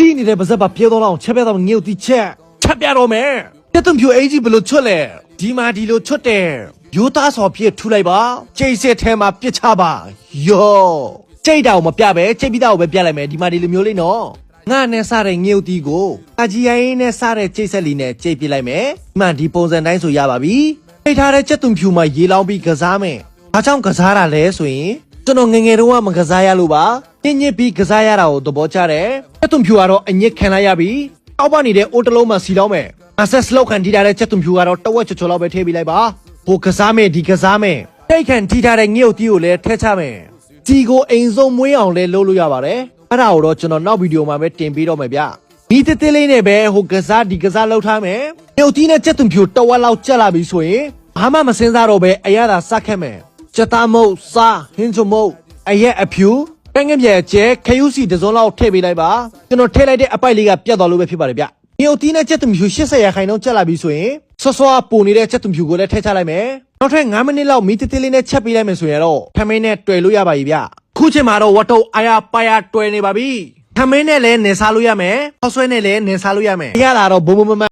စီးနေတဲ့ပါဇက်ပါပြေတော့လောက်ချက်ပြတော့ငေ့တီချက်ချက်ပြတော့မယ်တက်သွန်ဖြူအေးကြီးဘယ်လိုချွတ်လဲဒီမှာဒီလိုချွတ်တယ်ယူသားစော်ပြစ်ထူလိုက်ပါကျိတ်စစ်ထဲမှာပြစ်ချပါယောကျိတ်တာကိုမပြပဲကျိတ်ပြီးသားကိုပဲပြလိုက်မယ်ဒီမှာဒီလိုမျိုးလေးနော်ငါနဲ့စားတဲ့ငေ့တီကိုအကြီးရိုင်းနဲ့စားတဲ့ကျိတ်ဆက်လီနဲ့ကျိတ်ပြလိုက်မယ်ဒီမှာဒီပုံစံတိုင်းဆိုရပါပြီထိထားတဲ့ချက်သွန်ဖြူမှာရေလောင်းပြီးကစားမယ်ဘာကြောင့်ကစားတာလဲဆိုရင် ကျွန်တော်ငယ်ငယ်တုန်းကမကစားရလို့ပါညစ်ညစ်ပြီးကစားရတာကိုသဘောကျတယ်ချက်သွန်ဖြူကတော့အညစ်ခံလိုက်ရပြီအောက်ပနေတဲ့အိုးတစ်လုံးမှစီလောင်းမယ်အဆက်စလောက်ခံတီးထားတဲ့ချက်သွန်ဖြူကတော့တဝက်ချော်ချော်လောက်ပဲထည့်ပေးလိုက်ပါဟိုကစားမယ်ဒီကစားမယ်တိတ်ခံတီးထားတဲ့ငှုတ်တီးကိုလည်းထည့်ချမယ်ဒီကိုအိမ်စုံမွေးအောင်လည်းလုပ်လို့ရပါတယ်အဲ့ဒါကိုတော့ကျွန်တော်နောက်ဗီဒီယိုမှာပဲတင်ပေးတော့မယ်ဗျဒီတေးသေးလေးနဲ့ပဲဟိုကစားဒီကစားလောက်ထားမယ်ငှုတ်တီးနဲ့ချက်သွန်ဖြူတဝက်လောက်ကျက်လာပြီဆိုရင်ဘာမှမစင်စားတော့ပဲအရသာစခက်မယ် ကြက်သားမုတ်စားဟင်းချုံမုတ်အရက်အဖြူကဲငယ်ပြဲကျဲခယူစီတစ်စုံလောက်ထည့်ပေးလိုက်ပါကျွန်တော်ထည့်လိုက်တဲ့အပိုက်လေးကပြတ်သွားလို့ပဲဖြစ်ပါတယ်ဗျ။မြေုတ်တီးနဲ့ချက်သွန်ဖြူ80ရာခိုင်နှုန်းကျက်လာပြီဆိုရင်ဆွဆွားပူနေတဲ့ချက်သွန်ဖြူကိုလည်းထည့်ချလိုက်မယ်။နောက်ထပ်9မိနစ်လောက်မီးတေးသေးလေးနဲ့ချက်ပေးလိုက်မယ်ဆိုရင်တော့ထမင်းနဲ့တွေ့လို့ရပါပြီဗျ။ခုချိန်မှာတော့ဝတ်တုတ်အာရပါရတွေ့နေပါပြီ။ထမင်းနဲ့လည်းနေစားလို့ရမယ်။ဟောက်ဆွဲနဲ့လည်းနေစားလို့ရမယ်။ရတာတော့ဘုံဘုံမမ